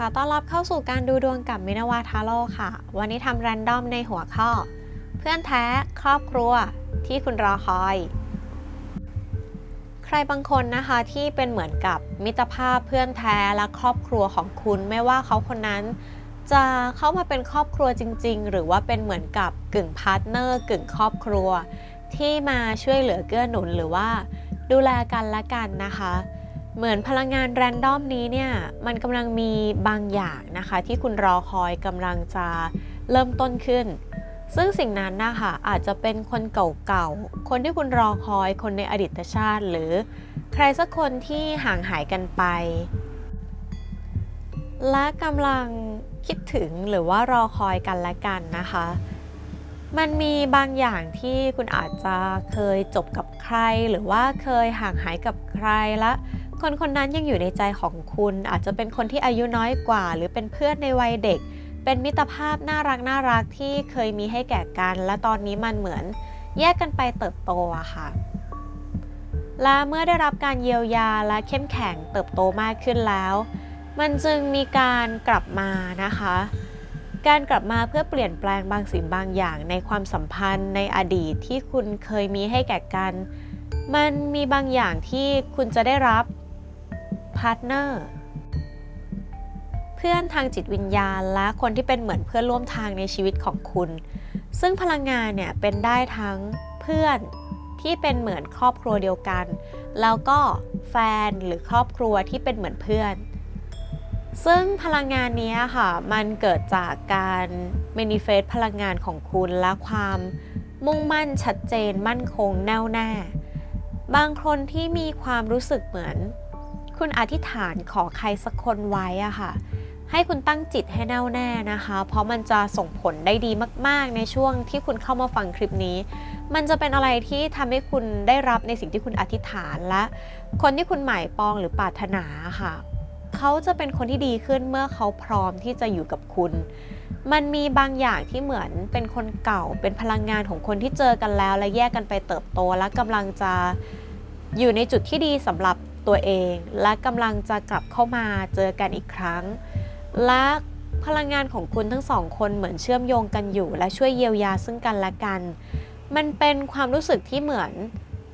ขอต้อนรับเข้าสู่การดูดวงกับมินาวาทาโร่ค่ะ วันนี้ทำแรนดอมในหัวข้อ เพื่อนแท้ครอบครัวที่คุณรอคอย ใครบางคนนะคะที่เป็นเหมือนกับมิตรภาพเพื่อนแท้และครอบครัวของคุณ ไม่ว่าเขาคนนั้น จะเข้ามาเป็นครอบครัวจริง ๆ หรือว่าเป็นเหมือนกับกึ่งพาร์ทเนอร์กึ่งครอบครัว ที่มาช่วยเหลือเกื้อหนุนหรือว่า ดูแลกันและกันนะคะ เหมือนพลังงานแรนดอมนี้เนี่ยมันกำลังมีบางอย่างนะคะ ที่คุณรอคอยกำลังจะเริ่มต้นขึ้น ซึ่งสิ่งนั้นนะคะอาจจะเป็นคนเก่าๆ คนที่คุณรอคอยคนในอดีตชาติ หรือใครสักคนที่ห่างหายกันไป และกำลังคิดถึงหรือว่ารอคอยกันและกันนะคะ มันมีบางอย่างที่คุณอาจจะเคยจบกับใคร หรือว่าเคยห่างหายกับใครและ คนคนนั้นยังอยู่ในใจของคุณ อาจจะเป็นคนที่อายุน้อยกว่า หรือเป็นเพื่อนในวัยเด็ก เป็นมิตรภาพน่ารักน่ารักที่เคยมีให้แก่กัน และตอนนี้มันเหมือน แยกกันไปเติบโตอะค่ะ และเมื่อได้รับการเยียวยาและเข้มแข็งเติบโตมากขึ้นแล้ว มันจึงมีการกลับมานะคะ การกลับมาเพื่อเปลี่ยนแปลงบางสิ่งบางอย่างในความสัมพันธ์ในอดีตที่คุณเคยมีให้แก่กัน มันมีบางอย่างที่คุณจะได้รับ พาร์ทเนอร์เพื่อนทางจิตวิญญาณและคนที่เป็นเหมือนเพื่อนร่วมทางในชีวิตของคุณ ซึ่งพลังงานเนี่ยเป็นได้ทั้งเพื่อนที่เป็นเหมือนครอบครัวเดียวกัน แล้วก็แฟนหรือครอบครัวที่เป็นเหมือนเพื่อน ซึ่งพลังงานนี้ค่ะ มันเกิดจากการ manifest พลังงานของคุณและความมุ่งมั่นชัดเจนมั่นคงแน่วแน่ บางคนที่มีความรู้สึกเหมือน คุณอธิษฐานขอใครสักคนไว้อะค่ะ ให้คุณตั้งจิตให้แน่วแน่นะคะ เพราะมันจะส่งผลได้ดีมาก ๆ ในช่วงที่คุณเข้ามาฟังคลิปนี้ มันจะเป็นอะไรที่ทำให้คุณได้รับในสิ่งที่คุณอธิษฐานและ คนที่คุณหมายปองหรือปรารถนาค่ะ เขาจะเป็นคนที่ดีขึ้นเมื่อเขาพร้อมที่จะอยู่กับคุณมันมีบางอย่างที่เหมือนเป็นคนเก่าเป็นพลังงานของคนที่เจอกันแล้ว และแยกกันไปเติบโตและกำลังจะอยู่ในจุดที่ดีสำหรับ ตัวเอง และกำลังจะกลับเข้ามาเจอกันอีกครั้ง และพลังงานของคุณทั้งสองคนเหมือนเชื่อมโยงกันอยู่ และช่วยเยียวยาซึ่งกันและกัน มันเป็นความรู้สึกที่เหมือน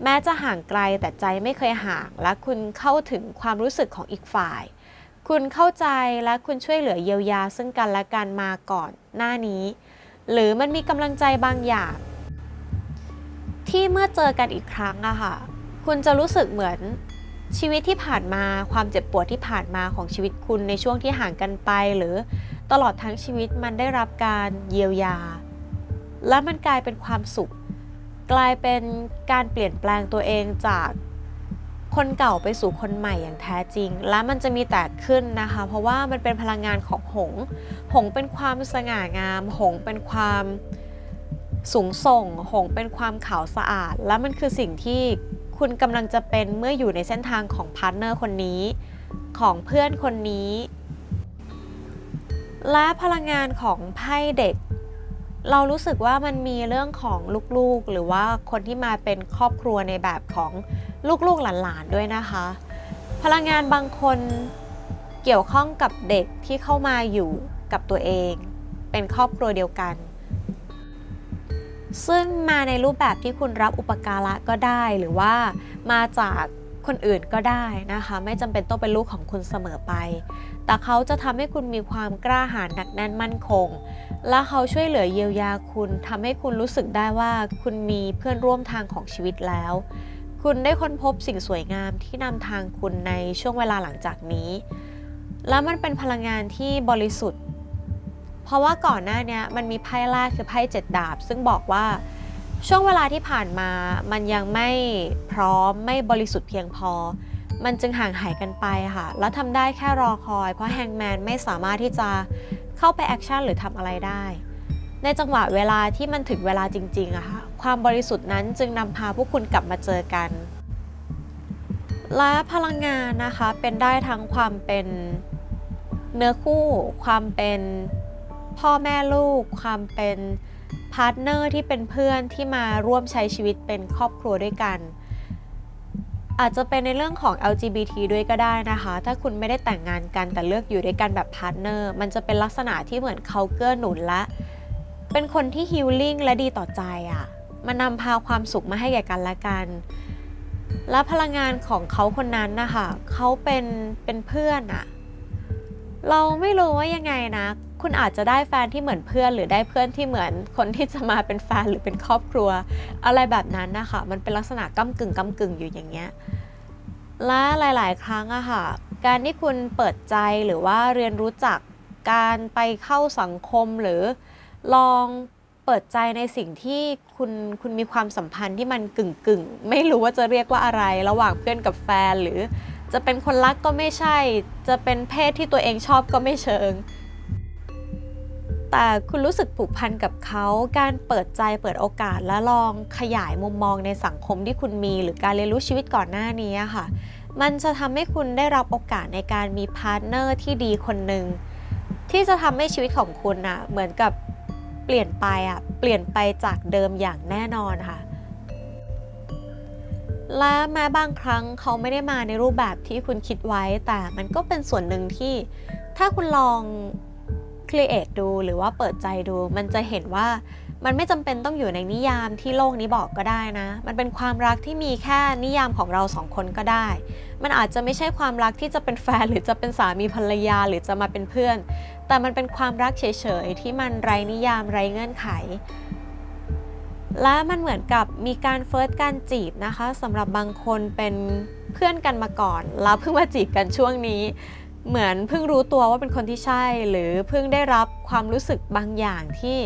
แม้จะห่างไกลแต่ใจไม่เคยห่าง และคุณเข้าถึงความรู้สึกของอีกฝ่าย คุณเข้าใจและคุณช่วยเหลือเยียวยาซึ่งกันและกันมาก่อนหน้านี้ หรือมันมีกำลังใจบางอย่าง ที่เมื่อเจอกันอีกครั้งอะค่ะ คุณจะรู้สึกเหมือน ชีวิตที่ผ่านมาความเจ็บปวดที่ผ่านมาของชีวิตคุณในช่วงที่ห่างกันไป หรือตลอดทั้งชีวิตมันได้รับการเยียวยา และมันกลายเป็นความสุข กลายเป็นการเปลี่ยนแปลงตัวเองจากคนเก่าไปสู่คนใหม่อย่างแท้จริง และมันจะมีแต่ขึ้นนะคะ เพราะว่ามันเป็นพลังงานของหง หงเป็นความสง่างาม หงเป็นความสูงส่ง หงเป็นความขาวสะอาด และมันคือสิ่งที่ คุณกำลังจะเป็นเมื่ออยู่ในเส้นทางของพาร์ทเนอร์คนนี้ ของเพื่อนคนนี้ และพลังงานของไพ่เด็ก เรารู้สึกว่ามันมีเรื่องของลูกๆ หรือว่าคนที่มาเป็นครอบครัวในแบบของลูกๆหลานๆด้วยนะคะ พลังงานบางคนเกี่ยวข้องกับเด็กที่เข้ามาอยู่กับตัวเอง เป็นครอบครัวเดียวกัน ซึ่งมาในรูปแบบที่คุณรับอุปการะก็ได้ หรือว่ามาจากคนอื่นก็ได้นะคะ ไม่จำเป็นต้องเป็นลูกของคุณเสมอไป แต่เขาจะทำให้คุณมีความกล้าหาญหนักแน่นมั่นคง และเขาช่วยเหลือเยียวยาคุณทำให้คุณรู้สึกได้ว่าคุณมีเพื่อนร่วมทางของชีวิตแล้ว คุณได้ค้นพบสิ่งสวยงามที่นำทางคุณในช่วงเวลาหลังจากนี้ แล้วมันเป็นพลังงานที่บริสุทธิ์ ราะว่าก่อนหน้านี้มันมีไพ่แรกคือไพ่เจ็ดดาบ ซึ่งบอกว่าช่วงเวลาที่ผ่านมามันยังไม่พร้อมไม่บริสุทธิ์เพียงพอ มันจึงห่างหายกันไปค่ะ แล้วทำได้แค่รอคอย เพราะแฮงแมนไม่สามารถที่จะเข้าไปแอคชั่นหรือทำอะไรได้ ในจังหวะเวลาที่มันถึงเวลาจริงๆอะค่ะ ความบริสุทธิ์นั้นจึงนำพาพวกคุณกลับมาเจอกัน และพลังงานนะคะเป็นได้ทั้งความเป็นเนื้อคู่ ความเป็น พ่อแม่ลูก ความเป็นพาร์ทเนอร์ที่เป็นเพื่อนที่มาร่วมใช้ชีวิตเป็นครอบครัวด้วยกัน อาจจะเป็นในเรื่องของ LGBT ด้วยก็ได้นะคะ ถ้าคุณไม่ได้แต่งงานกันแต่เลือกอยู่ด้วยกันแบบพาร์ทเนอร์มันจะเป็นลักษณะที่เหมือนเขาเกื้อหนุนและ เป็นคนที่ฮิลลิ่งและดีต่อใจอะ่ะมันนำพาความสุขมาให้แก่กันและกัน และพลังงานของเขาคนนั้นนะคะเขาเป็นเป็นเพื่อนอะเราไม่รู้ว่ายังไงนะ คุณอาจจะได้แฟนที่เหมือนเพื่อน หรือได้เพื่อนที่เหมือนคนที่จะมาเป็นแฟนหรือเป็นครอบครัว อะไรแบบนั้นนะคะมันเป็นลักษณะก้ากึ่งก้ากึ่งอยู่อย่างเงี้ยและหลาย ๆ ครั้งอะค่ะ การที่คุณเปิดใจหรือว่าเรียนรู้จักการไปเข้าสังคมหรือลองเปิดใจในสิ่งที่คุณคุณมีความสัมพันธ์ที่มันกึ่งกึ่งไม่รู้ว่าจะเรียกว่าอะไรระหว่างเพื่อนกับแฟน หรือจะเป็นคนรักก็ไม่ใช่ จะเป็นเพศที่ตัวเองชอบก็ไม่เชิง แต่คุณรู้สึกผูกพันกับเขา การเปิดใจเปิดโอกาสและลองขยายมุมมองในสังคมที่คุณมี หรือการเรียนรู้ชีวิตก่อนหน้านี้ค่ะ มันจะทำให้คุณได้รับโอกาสในการมีพาร์ทเนอร์ที่ดีคนหนึ่งที่จะทำให้ชีวิตของคุณอะเหมือนกับเปลี่ยนไปอะเปลี่ยนไปจากเดิมอย่างแน่นอนค่ะ และแม้บางครั้งเขาไม่ได้มาในรูปแบบที่คุณคิดไว้ แต่มันก็เป็นส่วนหนึ่งที่ถ้าคุณลอง create ดูหรือว่าเปิดใจดู มันจะเห็นว่ามันไม่จำเป็นต้องอยู่ในนิยามที่โลกนี้บอกก็ได้นะ มันเป็นความรักที่มีแค่นิยามของเราสองคนก็ได้ มันอาจจะไม่ใช่ความรักที่จะเป็นแฟนหรือจะเป็นสามีภรรยาหรือจะมาเป็นเพื่อน แต่มันเป็นความรักเฉยๆที่มันไร้นิยามไร้เงื่อนไข และมันเหมือนกับมีการเฟิร์สการจีบนะคะสำหรับบางคนเป็นเพื่อนกันมาก่อน แล้วเพิ่งมาจีบกันช่วงนี้ เหมือนเพิ่งรู้ตัวว่าเป็นคนที่ใช่ หรือเพิ่งได้รับความรู้สึกบางอย่างที่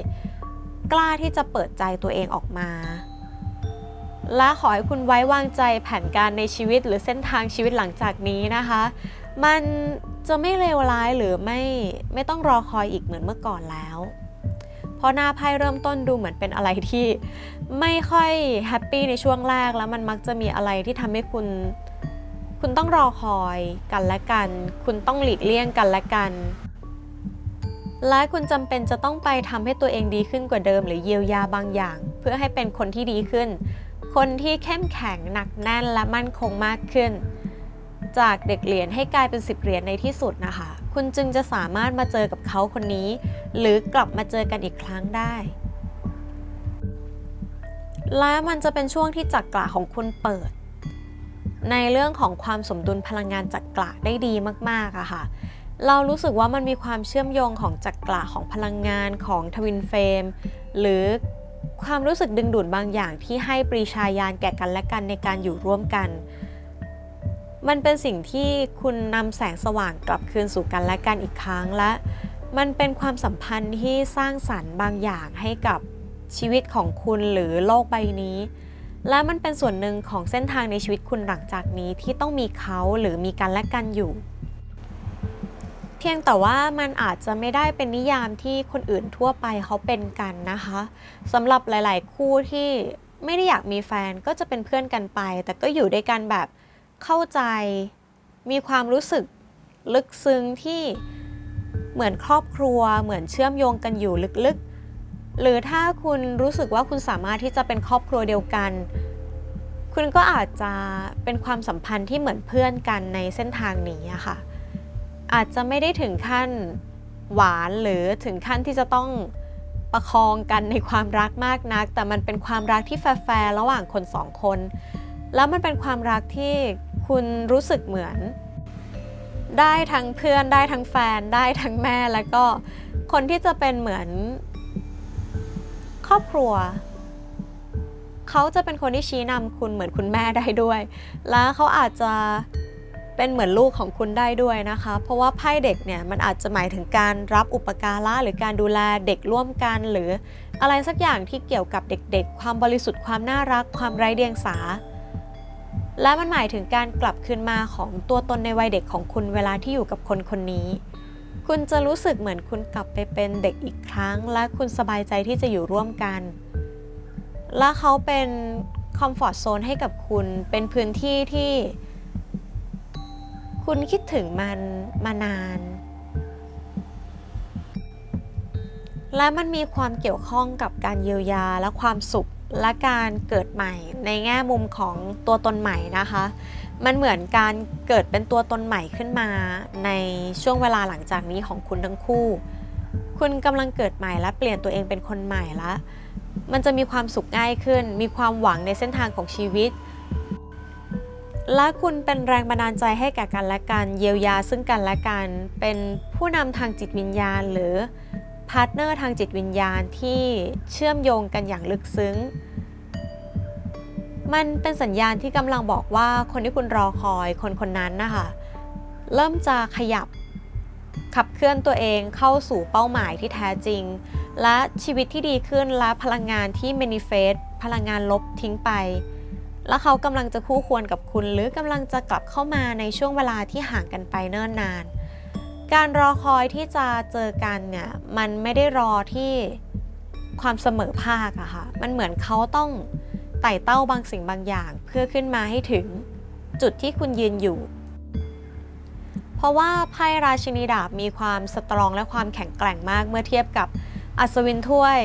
กล้าที่จะเปิดใจตัวเองออกมา และขอให้คุณไว้วางใจแผนการในชีวิตหรือเส้นทางชีวิตหลังจากนี้นะคะ มันจะไม่เลวร้ายหรือไม่ไม่ต้องรอคอยอีกเหมือนเมื่อก่อนแล้ว เพราะหน้าไพ่เริ่มต้นดูเหมือนเป็นอะไรที่ไม่ค่อยแฮปปี้ในช่วงแรกแล้วมันมักจะมีอะไรที่ทำให้คุณ คุณต้องรอคอยกันและกัน คุณต้องหลีกเลี่ยงกันและกัน และคุณจำเป็นจะต้องไปทำให้ตัวเองดีขึ้นกว่าเดิม หรือเยียวยาบางอย่าง เพื่อให้เป็นคนที่ดีขึ้น คนที่เข้มแข็งหนักแน่นและมั่นคงมากขึ้น จากเด็กเหรียญให้กลายเป็นสิบเหรียญในที่สุดนะคะ คุณจึงจะสามารถมาเจอกับเขาคนนี้ หรือกลับมาเจอกันอีกครั้งได้และมันจะเป็นช่วงที่จักระของคุณเปิด ในเรื่องของความสมดุลพลังงานจักระได้ดีมากๆอะค่ะ เรารู้สึกว่ามันมีความเชื่อมโยงของจักระของพลังงานของทวินเฟรมหรือความรู้สึกดึงดูดบางอย่างที่ให้ปรีชาญาณแก่กันและกันในการอยู่ร่วมกัน มันเป็นสิ่งที่คุณนำแสงสว่างกลับคืนสู่กันและกันอีกครั้งและ มันเป็นความสัมพันธ์ที่สร้างสรรค์บางอย่างให้กับชีวิตของคุณหรือโลกใบนี้ และมันเป็นส่วนหนึ่งของเส้นทางในชีวิตคุณหลังจากนี้ที่ต้องมีเขาหรือมีกันและกันอยู่ เพียงแต่ว่ามันอาจจะไม่ได้เป็นนิยามที่คนอื่นทั่วไปเขาเป็นกันนะคะสำหรับหลาย ๆ คู่ที่ไม่ได้อยากมีแฟนก็จะเป็นเพื่อนกันไป แต่ก็อยู่ด้วยกันแบบเข้าใจมีความรู้สึกลึกซึ้งที่เหมือนครอบครัว เหมือนเชื่อมโยงกันอยู่ลึกๆ หรือถ้าคุณรู้สึกว่าคุณสามารถที่จะเป็นครอบครัวเดียวกัน คุณก็อาจจะเป็นความสัมพันธ์ที่เหมือนเพื่อนกันในเส้นทางนี้อะค่ะ อาจจะไม่ได้ถึงขั้นหวานหรือถึงขั้นที่จะต้องประคองกันในความรักมากนัก แต่มันเป็นความรักที่แฟร์ระหว่างคนสองคน แล้วมันเป็นความรักที่คุณรู้สึกเหมือน ได้ทั้งเพื่อนได้ทั้งแฟนได้ทั้งแม่แล้วก็คนที่จะเป็นเหมือนครอบครัว เขาจะเป็นคนที่ชี้นำคุณเหมือนคุณแม่ได้ด้วย แล้วเขาอาจจะเป็นเหมือนลูกของคุณได้ด้วยนะคะ เพราะว่าไพ่เด็กเนี่ยมันอาจจะหมายถึงการรับอุปการะหรือการดูแลเด็กร่วมกันหรืออะไรสักอย่างที่เกี่ยวกับเด็กๆ ความบริสุทธิ์ความน่ารัก ความไร้เดียงสา และมันหมายถึงการกลับคืนมาของตัวตนในวัยเด็กของคุณเวลาที่อยู่กับคนคนนี้ คุณจะรู้สึกเหมือนคุณกลับไปเป็นเด็กอีกครั้ง และคุณสบายใจที่จะอยู่ร่วมกัน และเขาเป็นคอมฟอร์ทโซนให้กับคุณ เป็นพื้นที่ที่คุณคิดถึงมันมานาน และมันมีความเกี่ยวข้องกับการเยียวยาและความสุขและการเกิดใหม่ในแง่มุมของตัวตนใหม่นะคะ มันเหมือนการเกิดเป็นตัวตนใหม่ขึ้นมา ในช่วงเวลาหลังจากนี้ของคุณทั้งคู่ คุณกำลังเกิดใหม่และเปลี่ยนตัวเองเป็นคนใหม่ละ มันจะมีความสุขง่ายขึ้น มีความหวังในเส้นทางของชีวิต และคุณเป็นแรงบันดาลใจให้แก่กันและกัน เยียวยาซึ่งกันและกัน เป็นผู้นำทางจิตวิญญาณ หรือพาร์ทเนอร์ทางจิตวิญญาณที่เชื่อมโยงกันอย่างลึกซึ้ง มันเป็นสัญญาณที่กำลังบอกว่าคนที่คุณรอคอยคนคนนั้นนะคะ เริ่มจะขยับ ขับเคลื่อนตัวเองเข้าสู่เป้าหมายที่แท้จริง และชีวิตที่ดีขึ้นและพลังงานที่ manifest พลังงานลบทิ้งไป แล้วเขากำลังจะคู่ควรกับคุณ หรือกำลังจะกลับเข้ามาในช่วงเวลาที่ห่างกันไปเนิ่นนาน การรอคอยที่จะเจอกันเนี่ยมันไม่ได้รอที่ความเสมอภาคอะค่ะมันเหมือนเขาต้องไต่เต้าบางสิ่งบางอย่าง เพื่อขึ้นมาให้ถึงจุดที่คุณยืนอยู่ เพราะว่าไพ่ราชินีดาบมีความสตรองและความแข็งแกร่งมากเมื่อเทียบกับอัศวินถ้วย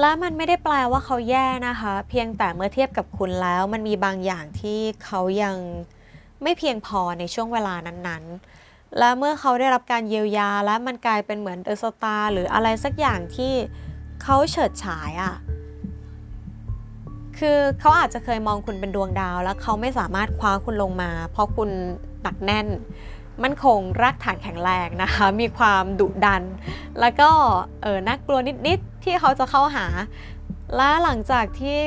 และมันไม่ได้แปลว่าเขาแย่นะคะ เพียงแต่เมื่อเทียบกับคุณแล้ว มันมีบางอย่างที่เขายังไม่เพียงพอในช่วงเวลานั้นๆ และเมื่อเขาได้รับการเยียวยาและมันกลายเป็นเหมือนเดอะสตาร์หรืออะไรสักอย่างที่เขาเฉิดฉายอะ่ะคือเขาอาจจะเคยมองคุณเป็นดวงดาว แล้วเขาไม่สามารถคว้าคุณลงมา เพราะคุณ หนักแน่น มั่นคงรากฐานแข็งแรงนะคะ มีความดุดัน แล้วก็เออน่ากลัวนิดๆที่เขาจะเข้าหา และหลังจากที่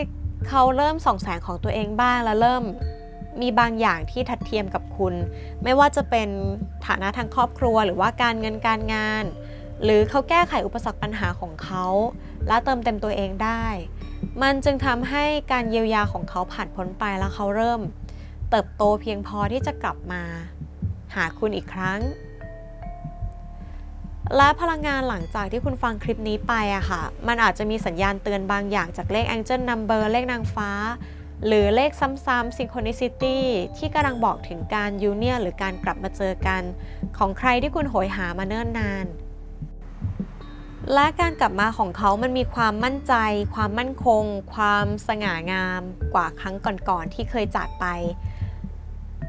เขาเริ่มส่องแสงของตัวเองบ้างแล้วเริ่มมีบางอย่างที่ทัดเทียมกับคุณ ไม่ว่าจะเป็นฐานะทางครอบครัวหรือว่าการเงินการงาน หรือเขาแก้ไขอุปสรรคปัญหาของเขา และเติมเต็มตัวเองได้ มันจึงทำให้การเยียวยาของเขาผ่านพ้นไปแล้วเขาเริ่ม เติบโตเพียงพอที่จะกลับมาหาคุณอีกครั้ง และพลังงานหลังจากที่คุณฟังคลิปนี้ไปอะค่ะ มันอาจจะมีสัญญาณเตือนบางอย่างจากเลข Angel Number เลขนางฟ้า หรือเลขซ้ำๆ Synchronicity ที่กำลังบอกถึงการยูเนียหรือการกลับมาเจอกัน ของใครที่คุณโหยหามาเนิ่นนาน และการกลับมาของเขามันมีความมั่นใจ ความมั่นคง ความสง่างามกว่าครั้งก่อนๆที่เคยจากไป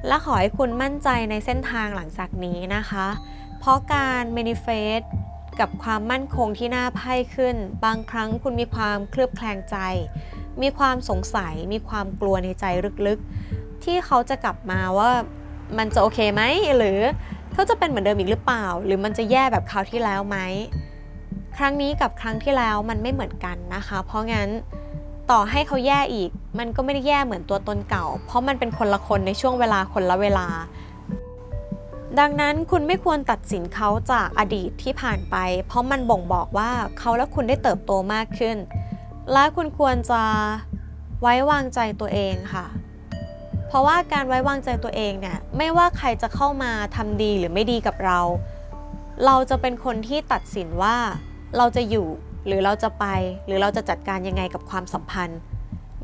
และขอให้คุณมั่นใจในเส้นทางหลังจากนี้นะคะ เพราะการเมนิเฟสกับความมั่นคงที่น่าไพ่ขึ้น บางครั้งคุณมีความเคลือบแคลงใจ มีความสงสัย มีความกลัวในใจลึกๆ ที่เขาจะกลับมาว่ามันจะโอเคไหม หรือเขาจะเป็นเหมือนเดิมอีกหรือเปล่า หรือมันจะแย่แบบคราวที่แล้วไหม ครั้งนี้กับครั้งที่แล้วมันไม่เหมือนกันนะคะ เพราะงั้น ต่อให้เขาแย่อีก มันก็ไม่ได้แย่เหมือนตัวตนเก่า เพราะมันเป็นคนละคนในช่วงเวลาคนละเวลา ดังนั้นคุณไม่ควรตัดสินเขาจากอดีตที่ผ่านไป เพราะมันบ่งบอกว่าเขาและคุณได้เติบโตมากขึ้น และคุณควรจะไว้วางใจตัวเองค่ะ เพราะว่าการไว้วางใจตัวเองเนี่ยไม่ว่าใครจะเข้ามาทำดีหรือไม่ดีกับเรา เราจะเป็นคนที่ตัดสินว่าเราจะอยู่ หรือเราจะไปหรือเราจะจัดการยังไงกับความสัมพันธ์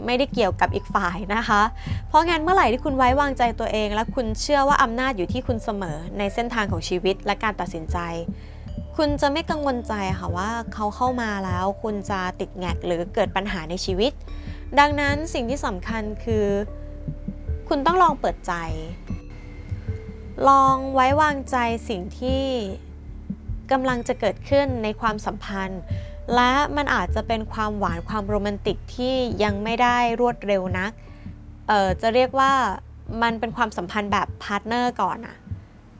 ไม่ได้เกี่ยวกับอีกฝ่ายนะคะ เพราะงั้นเมื่อไหร่ที่คุณไว้วางใจตัวเอง และคุณเชื่อว่าอำนาจอยู่ที่คุณเสมอในเส้นทางของชีวิตและการตัดสินใจ คุณจะไม่กังวลใจค่ะว่าเขาเข้ามาแล้ว คุณจะติดแงกหรือเกิดปัญหาในชีวิต ดังนั้นสิ่งที่สำคัญคือ คุณต้องลองเปิดใจ ลองไว้วางใจสิ่งที่กำลังจะเกิดขึ้นในความสัมพันธ์ และมันอาจจะเป็นความหวานความโรแมนติกที่ยังไม่ได้รวดเร็วนัก เอ่อจะเรียกว่ามันเป็นความสัมพันธ์แบบพาร์ทเนอร์ก่อนอะ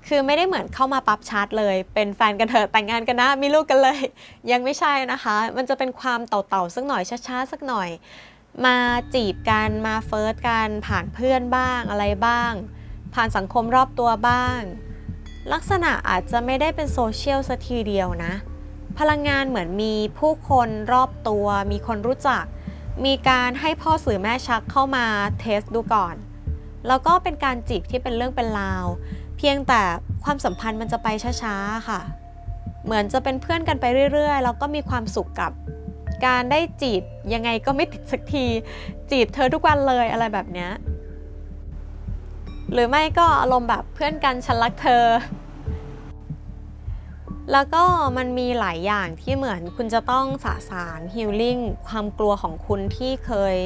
คือไม่ได้เหมือนเข้ามาปั๊บชาร์จเลย เป็นแฟนกันเถอะแต่งงานกันนะมีลูกกันเลย ยังไม่ใช่นะคะ มันจะเป็นความเต่าๆสักหน่อยช้าๆสักหน่อย มาจีบกันมาเฟิร์สกันผ่านเพื่อนบ้างอะไรบ้าง ผ่านสังคมรอบตัวบ้าง ลักษณะอาจจะไม่ได้เป็นโซเชียลสัทีเดียวนะ พลังงานเหมือนมีผู้คนรอบตัว มีคนรู้จัก มีการให้พ่อสื่อแม่ชักเข้ามาเทสดูก่อน แล้วก็เป็นการจีบที่เป็นเรื่องเป็นราว เพียงแต่ความสัมพันธ์มันจะไปช้าๆค่ะ เหมือนจะเป็นเพื่อนกันไปเรื่อยๆ แล้วก็มีความสุขกับ การได้จีบยังไงก็ไม่ติดสักที จีบเธอทุกวันเลยอะไรแบบเนี้ยหรือไม่ก็อารมณ์แบบเพื่อนกันฉันรักเธอ แล้วก็มันมีหลายอย่างที่เหมือนคุณจะต้องสะสางฮิลลิ่งความกลัวของคุณที่เคย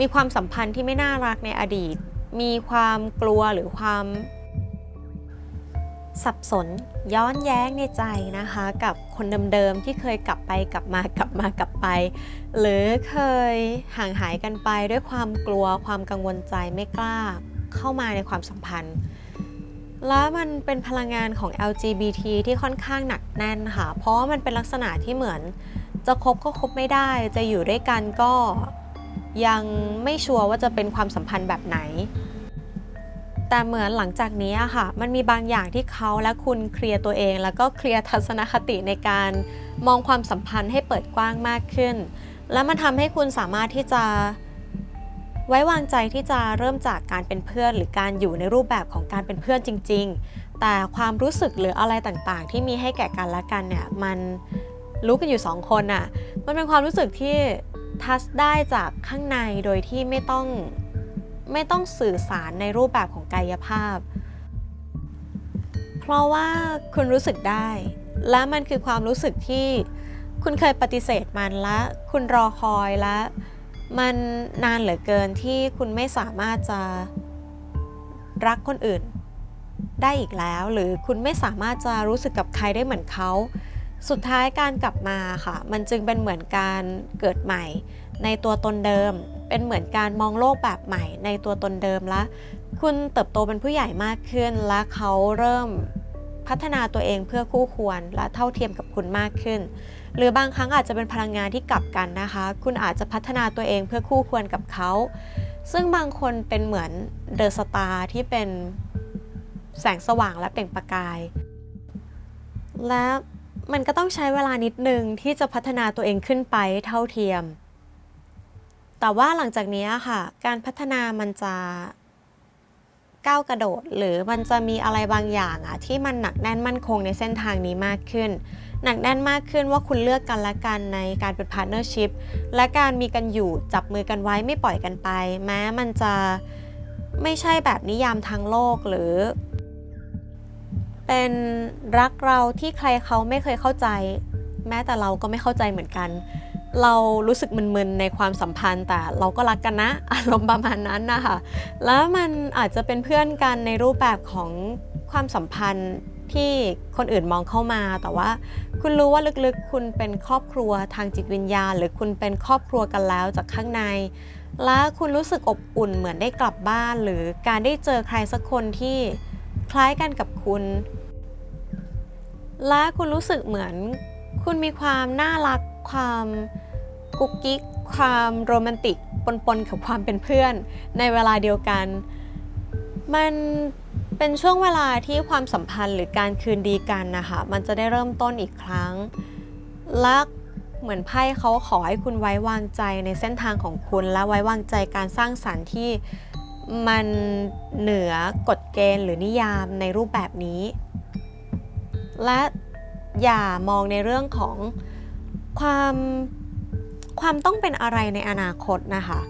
มีความสัมพันธ์ที่ไม่น่ารักในอดีต มีความกลัวหรือความ สับสนย้อนแย้งในใจนะคะ กับคนเดิมๆที่เคยกลับไปกลับมากลับมากลับไป หรือเคยห่างหายกันไปด้วยความกลัวความกังวลใจไม่กล้าเข้ามาในความสัมพันธ์ แล้วมันเป็นพลังงานของ LGBT ที่ค่อนข้างหนักแน่นค่ะ เพราะว่ามันเป็นลักษณะที่เหมือน จะคบก็คบไม่ได้ จะอยู่ด้วยกันก็ยังไม่ชัวร์ว่าจะเป็นความสัมพันธ์แบบไหน แต่เหมือนหลังจากนี้ค่ะ มันมีบางอย่างที่เขาและคุณเคลียร์ตัวเอง แล้วก็เคลียร์ทัศนคติในการมองความสัมพันธ์ให้เปิดกว้างมากขึ้น และมันทำให้คุณสามารถที่จะ ไว้วางใจที่จะเริ่มจากการเป็นเพื่อน หรือการอยู่ในรูปแบบของการเป็นเพื่อนจริง ๆ แต่ความรู้สึกหรืออะไรต่างๆ ที่มีให้แก่กันและกันเนี่ยมันรู้กันอยู่สองคนน่ะ มันเป็นความรู้สึกที่ทัชได้จากข้างในโดยที่ไม่ต้องไม่ต้องสื่อสารในรูปแบบของกายภาพ เพราะว่าคุณรู้สึกได้ และมันคือความรู้สึกที่คุณเคยปฏิเสธมันและคุณรอคอยและ มันนานเหลือเกินที่คุณไม่สามารถจะรักคนอื่นได้อีกแล้ว หรือคุณไม่สามารถจะรู้สึกกับใครได้เหมือนเขา สุดท้ายการกลับมาค่ะ มันจึงเป็นเหมือนการเกิดใหม่ ในตัวตนเดิม เป็นเหมือนการมองโลกแบบใหม่ ในตัวตนเดิมและคุณเติบโตเป็นผู้ใหญ่มากขึ้นและเขาเริ่ม พัฒนาตัวเองเพื่อคู่ควรและเท่าเทียมกับคุณมากขึ้น หรือบางครั้งอาจจะเป็นพลังงานที่กลับกันนะคะ คุณอาจจะพัฒนาตัวเองเพื่อคู่ควรกับเขา ซึ่งบางคนเป็นเหมือนเดอะสตาร์ที่เป็นแสงสว่างและเปล่งประกาย และมันก็ต้องใช้เวลานิดนึงที่จะพัฒนาตัวเองขึ้นไปเท่าเทียม แต่ว่าหลังจากนี้ค่ะ การพัฒนามันจะ ก้าวกระโดด หรือมันจะมีอะไรบางอย่างอะที่มันหนักแน่นมั่นคงในเส้นทางนี้มากขึ้น หนักแน่นมากขึ้นว่าคุณเลือกกันและกันในการเป็นพาร์ทเนอร์ชิพและการมีกันอยู่จับมือกันไว้ไม่ปล่อยกันไป แม้มันจะไม่ใช่แบบนิยามทางโลกหรือ เป็นรักเราที่ใครเขาไม่เคยเข้าใจ แม้แต่เราก็ไม่เข้าใจเหมือนกัน เรารู้สึกมึนๆในความสัมพันธ์แต่เราก็รักกันนะ อารมณ์ประมาณนั้นนะคะแล้วมันอาจจะเป็นเพื่อนกันในรูปแบบของความสัมพันธ์ที่คนอื่นมองเข้ามา แต่ว่าคุณรู้ว่าลึกๆ คุณเป็นครอบครัวทางจิตวิญญาณ หรือคุณเป็นครอบครัวกันแล้วจากข้างใน และคุณรู้สึกอบอุ่นเหมือนได้กลับบ้าน หรือการได้เจอใครสักคนที่คล้ายกันกับคุณ และคุณรู้สึกเหมือน คุณมีความน่ารักความ กุ๊กกิ๊กความโรแมนติกปนๆกับความเป็นเพื่อน ในเวลาเดียวกัน มันเป็นช่วงเวลาที่ความสัมพันธ์หรือการคืนดีกันนะคะมันจะได้เริ่มต้นอีกครั้งและเหมือนไพ่เขาขอให้คุณไว้วางใจในเส้นทางของคุณและไว้วางใจการสร้างสรรค์ที่มันเหนือกฎเกณฑ์หรือนิยามในรูปแบบนี้ และอย่ามองในเรื่องของความ ความต้องเป็นอะไรในอนาคตนะคะ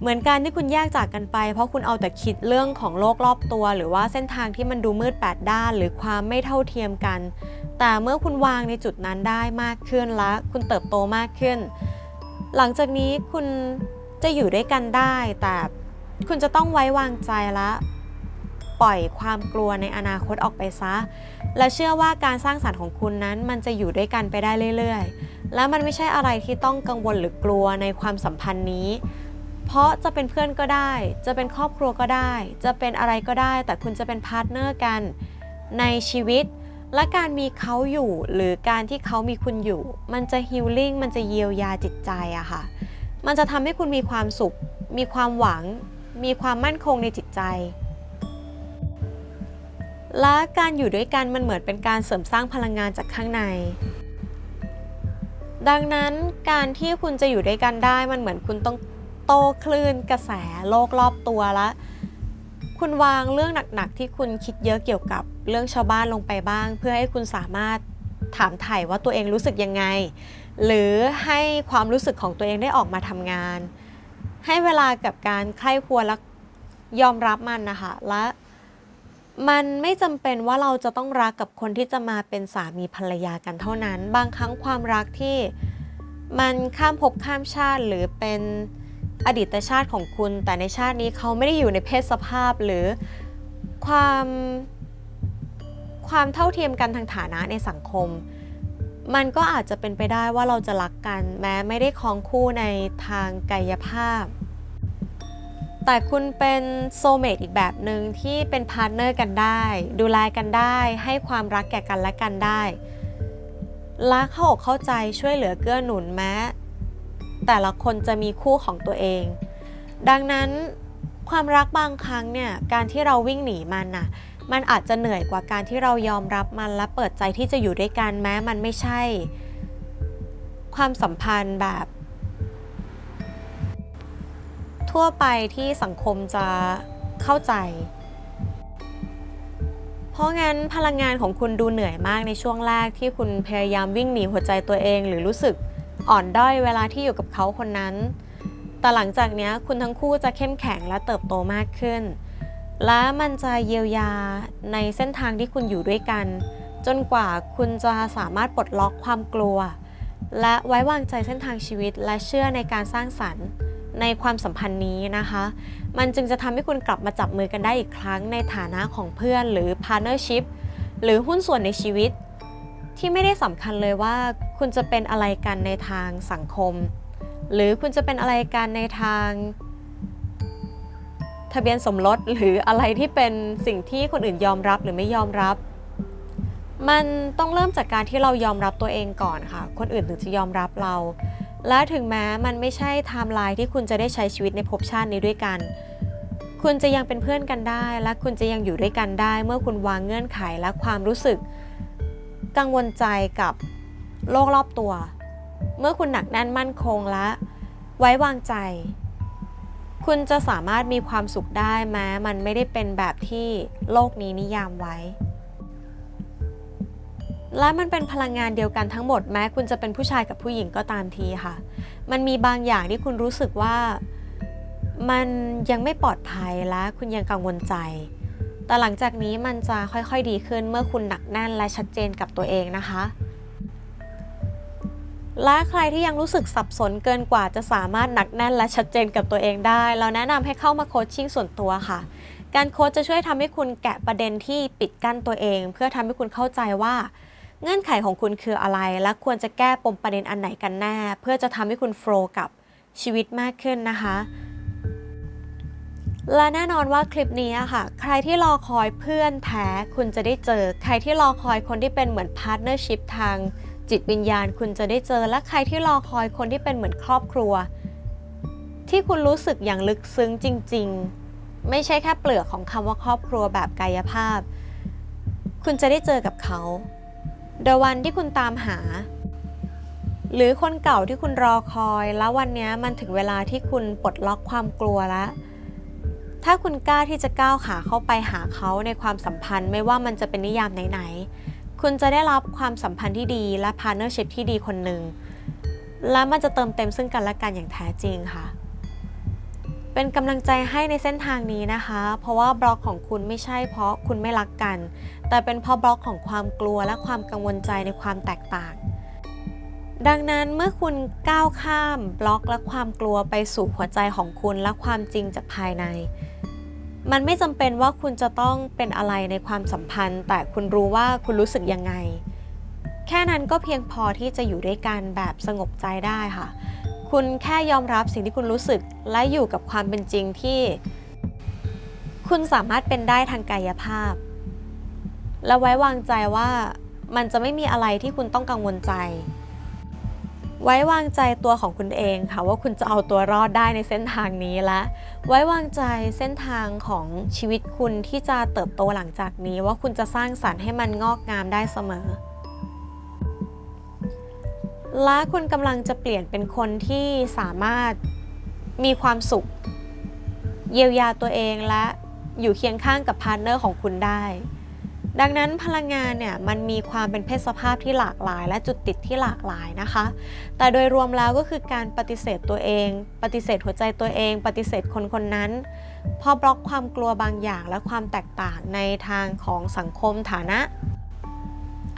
เหมือนการที่คุณแยกจากกันไป เพราะคุณเอาแต่คิดเรื่องของโลกรอบตัว หรือว่าเส้นทางที่มันดูมืดแปดด้าน หรือความไม่เท่าเทียมกัน แต่เมื่อคุณวางในจุดนั้นได้มากขึ้นและ คุณเติบโตมากขึ้น หลังจากนี้คุณจะอยู่ด้วยกันได้ แต่คุณจะต้องไว้วางใจและ ปล่อยความกลัวในอนาคตออกไปซะ และเชื่อว่าการสร้างสรรค์ของคุณนั้นมันจะอยู่ด้วยกันไปได้เรื่อยๆ และมันไม่ใช่อะไรที่ต้องกังวลหรือกลัวในความสัมพันธ์นี้ เพราะจะเป็นเพื่อนก็ได้ จะเป็นครอบครัวก็ได้ จะเป็นอะไรก็ได้ แต่คุณจะเป็นพาร์ทเนอร์กันในชีวิต และการมีเขาอยู่หรือการที่เขามีคุณอยู่ มันจะฮิลลิ่งมันจะเยียวยาจิตใจอะค่ะ มันจะทำให้คุณมีความสุข มีความหวัง มีความมั่นคงในจิตใจ และการอยู่ด้วยกันมันเหมือนเป็นการเสริมสร้างพลังงานจากข้างใน ดังนั้นการที่คุณจะอยู่ด้วยกันได้มันเหมือนคุณต้องโต้คลื่นกระแสโลกรอบตัวแล้วคุณวางเรื่องหนักๆที่คุณคิดเยอะเกี่ยวกับเรื่องชาวบ้านลงไปบ้าง เพื่อให้คุณสามารถถามถ่ายว่าตัวเองรู้สึกยังไง หรือให้ความรู้สึกของตัวเองได้ออกมาทำงาน ให้เวลากับการใคร่ครวญและยอมรับมันนะคะและ มันไม่จำเป็นว่าเราจะต้องรักกับคนที่จะมาเป็นสามีภรรยากันเท่านั้น บางครั้งความรักที่มันข้ามภพข้ามชาติหรือเป็นอดีตชาติของคุณ แต่ในชาตินี้เขาไม่ได้อยู่ในเพศสภาพหรือความความเท่าเทียมกันทางฐานะในสังคม มันก็อาจจะเป็นไปได้ว่าเราจะรักกัน แม้ไม่ได้ครองคู่ในทางกายภาพ แต่คุณเป็นโซเมตอีกแบบหนึ่งที่เป็นพาร์ทเนอร์กันได้ ดูแลกันได้ ให้ความรักแก่กันและกันได้รักเข้าอกเข้าใจช่วยเหลือเกื้อหนุนแม้แต่ละคนจะมีคู่ของตัวเอง ดังนั้นความรักบางครั้งเนี่ยการที่เราวิ่งหนีมันน่ะมันอาจจะเหนื่อยกว่าการที่เรายอมรับมันและเปิดใจที่จะอยู่ด้วยกันแม้มันไม่ใช่ ความสัมพันธ์แบบ ทั่วไปที่สังคมจะเข้าใจ เพราะงั้นพลังงานของคุณดูเหนื่อยมากในช่วงแรกที่คุณพยายามวิ่งหนีหัวใจตัวเอง หรือรู้สึกอ่อนด้อยเวลาที่อยู่กับเขาคนนั้น แต่หลังจากนี้คุณทั้งคู่จะเข้มแข็งและเติบโตมากขึ้น และมันจะเยียวยาในเส้นทางที่คุณอยู่ด้วยกัน จนกว่าคุณจะสามารถปลดล็อกความกลัว และไว้วางใจเส้นทางชีวิตและเชื่อในการสร้างสรรค์ ในความสัมพันธ์นี้นะคะ มันจึงจะทำให้คุณกลับมาจับมือกันได้อีกครั้งในฐานะของเพื่อนหรือ partnership หรือหุ้นส่วนในชีวิต ที่ไม่ได้สำคัญเลยว่าคุณจะเป็นอะไรกันในทางสังคม หรือคุณจะเป็นอะไรกันในทาง ทะเบียนสมรสหรืออะไรที่เป็นสิ่งที่คนอื่นยอมรับหรือไม่ยอมรับ มันต้องเริ่มจากการที่เรายอมรับตัวเองก่อนค่ะ คนอื่นถึงจะยอมรับเรา และถึงแม้มันไม่ใช่ไทม์ไลน์ที่คุณจะได้ใช้ชีวิตในภพชาตินี้ด้วยกัน คุณจะยังเป็นเพื่อนกันได้ และคุณจะยังอยู่ด้วยกันได้ เมื่อคุณวางเงื่อนไขและความรู้สึก กังวลใจกับโลกรอบตัว เมื่อคุณหนักแน่นมั่นคงและ ไว้วางใจ คุณจะสามารถมีความสุขได้แม้มันไม่ได้เป็นแบบที่โลกนี้นิยามไว้ และมันเป็นพลังงานเดียวกันทั้งหมดแม้คุณจะเป็นผู้ชายกับผู้หญิงก็ตามทีค่ะ มันมีบางอย่างที่คุณรู้สึกว่ามันยังไม่ปลอดภัยและคุณยังกังวลใจ แต่หลังจากนี้มันจะค่อยๆดีขึ้นเมื่อคุณหนักแน่นและชัดเจนกับตัวเองนะคะ และใครที่ยังรู้สึกสับสนเกินกว่าจะสามารถหนักแน่นและชัดเจนกับตัวเองได้ เราแนะนำให้เข้ามาโคชชิ่งส่วนตัวค่ะการโค้ชจะช่วยทำให้คุณแกะประเด็นที่ปิดกั้นตัวเอง เพื่อทำให้คุณเข้าใจว่า เงื่อนไขของคุณคืออะไร และควรจะแก้ปมประเด็นอันไหนกันแน่ เพื่อจะทำให้คุณโฟล์กับชีวิตมากขึ้นนะคะ และแน่นอนว่าคลิปนี้อะค่ะ ใครที่รอคอยเพื่อนแท้คุณจะได้เจอ ใครที่รอคอยคนที่เป็นเหมือนพาร์ทเนอร์ชิพทางจิตวิญญาณคุณจะได้เจอ และใครที่รอคอยคนที่เป็นเหมือนครอบครัว ที่คุณรู้สึกอย่างลึกซึ้งจริง ๆ ไม่ใช่แค่เปลือกของคำว่าครอบครัวแบบกายภาพ คุณจะได้เจอกับเขา เดวันที่คุณตามหา หรือคนเก่าที่คุณรอคอย แล้ววันนี้มันถึงเวลาที่คุณปลดล็อกความกลัวแล้ว ถ้าคุณกล้าที่จะก้าวขาเข้าไปหาเขาในความสัมพันธ์ ไม่ว่ามันจะเป็นนิยามไหนๆ คุณจะได้รับความสัมพันธ์ที่ดีและพาร์เนอร์ชิพที่ดีคนหนึ่ง และมันจะเติมเต็มซึ่งกันและกันอย่างแท้จริงค่ะ เป็นกำลังใจให้ในเส้นทางนี้นะคะ เพราะว่าบล็อกของคุณไม่ใช่เพราะคุณไม่รักกัน แต่เป็นเพราะบล็อกของความกลัวและความกังวลใจในความแตกต่าง ดังนั้นเมื่อคุณก้าวข้ามบล็อกและความกลัวไปสู่หัวใจของคุณและความจริงจากภายใน มันไม่จำเป็นว่าคุณจะต้องเป็นอะไรในความสัมพันธ์ แต่คุณรู้ว่าคุณรู้สึกยังไง แค่นั้นก็เพียงพอที่จะอยู่ด้วยกันแบบสงบใจได้ค่ะ คุณแค่ยอมรับสิ่งที่คุณรู้สึกและอยู่กับความเป็นจริงที่ คุณสามารถเป็นได้ทางกายภาพ และไว้วางใจว่ามันจะไม่มีอะไรที่คุณต้องกังวลใจ ไว้วางใจตัวของคุณเองค่ะว่าคุณจะเอาตัวรอดได้ในเส้นทางนี้และ ไว้วางใจเส้นทางของชีวิตคุณที่จะเติบโตหลังจากนี้ ว่าคุณจะสร้างสรรค์ให้มันงอกงามได้เสมอ และคุณกำลังจะเปลี่ยนเป็นคนที่สามารถมีความสุข เยียวยาตัวเองและอยู่เคียงข้างกับพาร์ทเนอร์ของคุณได้ ดังนั้นพลังงานเนี่ยมันมีความเป็นเพศสภาพที่หลากหลาย และจุดติดที่หลากหลายนะคะ แต่โดยรวมแล้วก็คือการปฏิเสธตัวเอง ปฏิเสธหัวใจตัวเอง ปฏิเสธคนคนนั้น พอบล็อกความกลัวบางอย่างและความแตกต่างในทางของสังคมฐานะ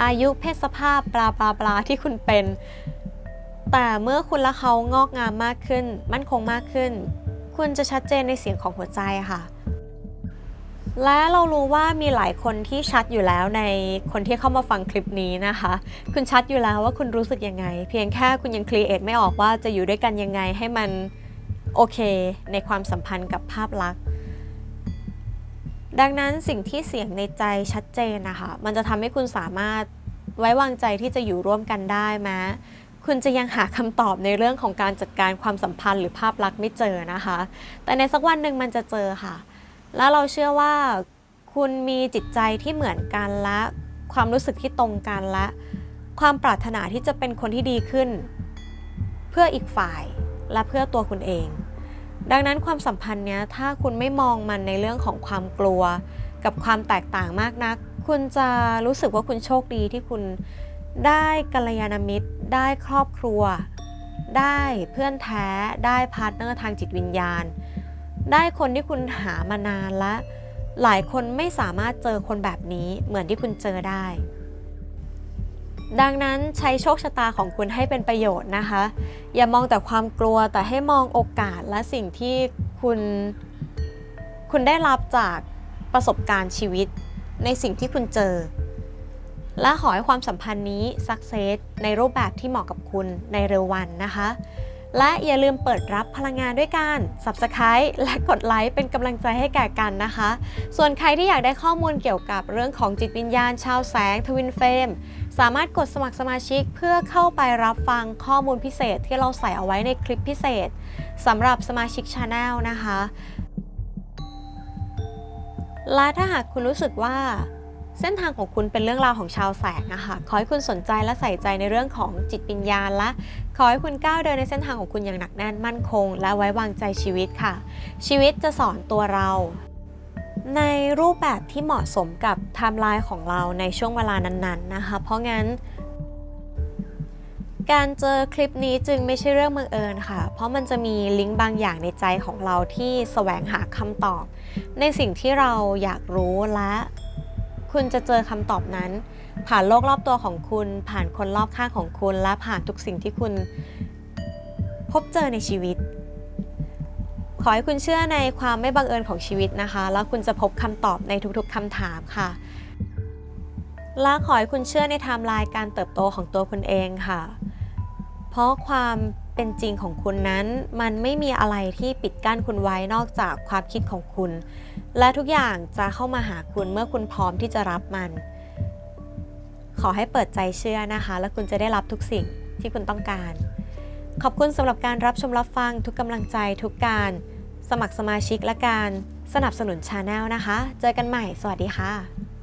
อายุเพศสภาพปลาปลาปลาที่คุณเป็น แต่เมื่อคุณและเขางอกงามมากขึ้น มั่นคงมากขึ้น คุณจะชัดเจนในเสียงของหัวใจค่ะ และเรารู้ว่ามีหลายคนที่ชัดอยู่แล้วในคนที่เข้ามาฟังคลิปนี้นะคะ คุณชัดอยู่แล้วว่าคุณรู้สึกยังไง เพียงแค่คุณยังครีเอทไม่ออกว่าจะอยู่ด้วยกันยังไงให้มันโอเค ในความสัมพันธ์กับภาพลักษณ์ ดังนั้นสิ่งที่เสียงในใจชัดเจนนะคะ มันจะทำให้คุณสามารถไว้วางใจที่จะอยู่ร่วมกันได้แม้คุณจะยังหาคำตอบในเรื่องของการจัดการความสัมพันธ์หรือภาพลักษณ์ไม่เจอนะคะ แต่ในสักวันหนึ่งมันจะเจอค่ะ แล้วเราเชื่อว่า คุณมีจิตใจที่เหมือนกันและ ความรู้สึกที่ตรงกันและ ความปรารถนาที่จะเป็นคนที่ดีขึ้น เพื่ออีกฝ่ายและเพื่อตัวคุณเอง ดังนั้นความสัมพันธ์เนี้ยถ้าคุณไม่มองมันในเรื่องของความกลัว กับความแตกต่างมากนัก คุณจะรู้สึกว่าคุณโชคดีที่คุณได้กัลยาณมิตร ได้ครอบครัว ได้เพื่อนแท้ ได้พาร์ทเนอร์ทางจิตวิญญาณ ได้คนที่คุณหามานานและ หลายคนไม่สามารถเจอคนแบบนี้เหมือนที่คุณเจอได้ ดังนั้นใช้โชคชะตาของคุณให้เป็นประโยชน์นะคะ อย่ามองแต่ความกลัวแต่ให้มองโอกาสและสิ่งที่คุณคุณได้รับจากประสบการณ์ชีวิตในสิ่งที่คุณเจอ และขอให้ความสัมพันธ์นี้สักเซสในรูปแบบที่เหมาะกับคุณในเร็ววันนะคะ และอย่าลืมเปิดรับพลังงานด้วยการ Subscribe และกดไลค์เป็นกำลังใจให้แก่กันนะคะ ส่วนใครที่อยากได้ข้อมูลเกี่ยวกับเรื่องของจิตวิญญาณ ชาวแสงทวินเฟมสามารถกดสมัครสมาชิกเพื่อเข้าไปรับฟังข้อมูลพิเศษที่เราใส่เอาไว้ในคลิปพิเศษสำหรับสมาชิกชาแนลนะคะ และถ้าหากคุณรู้สึกว่า เส้นทางของคุณเป็นเรื่องราวของชาวแสงอะคะขอให้คุณสนใจและใส่ใจในเรื่องของจิตวิญญาและขอให้คุณก้าวเดินในเส้นทางของคุณอย่างหนักแน่นมั่นคง และไว้วางใจชีวิตค่ะ ชีวิตจะสอนตัวเรา ในรูปแบบที่เหมาะสมกับไทม์ไลน์ของเราในช่วงเวลานั้นๆนะคะ เพราะงั้น การเจอคลิปนี้จึงไม่ใช่เรื่องบังเอิญค่ะ เพราะมันจะมีลิงก์บางอย่างในใจของเราที่แสวงหาคำตอบ ในสิ่งที่เราอยากรู้และ คุณจะเจอคำตอบนั้น ผ่านโลกรอบตัวของคุณ ผ่านคนรอบข้างของคุณ และผ่านทุกสิ่งที่คุณพบเจอในชีวิต ขอให้คุณเชื่อในความไม่บังเอิญของชีวิตนะคะ แล้วคุณจะพบคำตอบในทุกๆคำถามค่ะ และขอให้คุณเชื่อในไทม์ไลน์การเติบโตของตัวคุณเองค่ะ เพราะความเป็นจริงของคุณนั้น มันไม่มีอะไรที่ปิดกั้นคุณไว้นอกจากความคิดของคุณ และทุกอย่างจะเข้ามาหาคุณเมื่อคุณพร้อมที่จะรับมัน ขอให้เปิดใจเชื่อนะคะ และคุณจะได้รับทุกสิ่งที่คุณต้องการ ขอบคุณสำหรับการรับชมรับฟังทุกกำลังใจทุกการ สมัครสมาชิกและการสนับสนุนชาแนลนะคะ เจอกันใหม่ สวัสดีค่ะ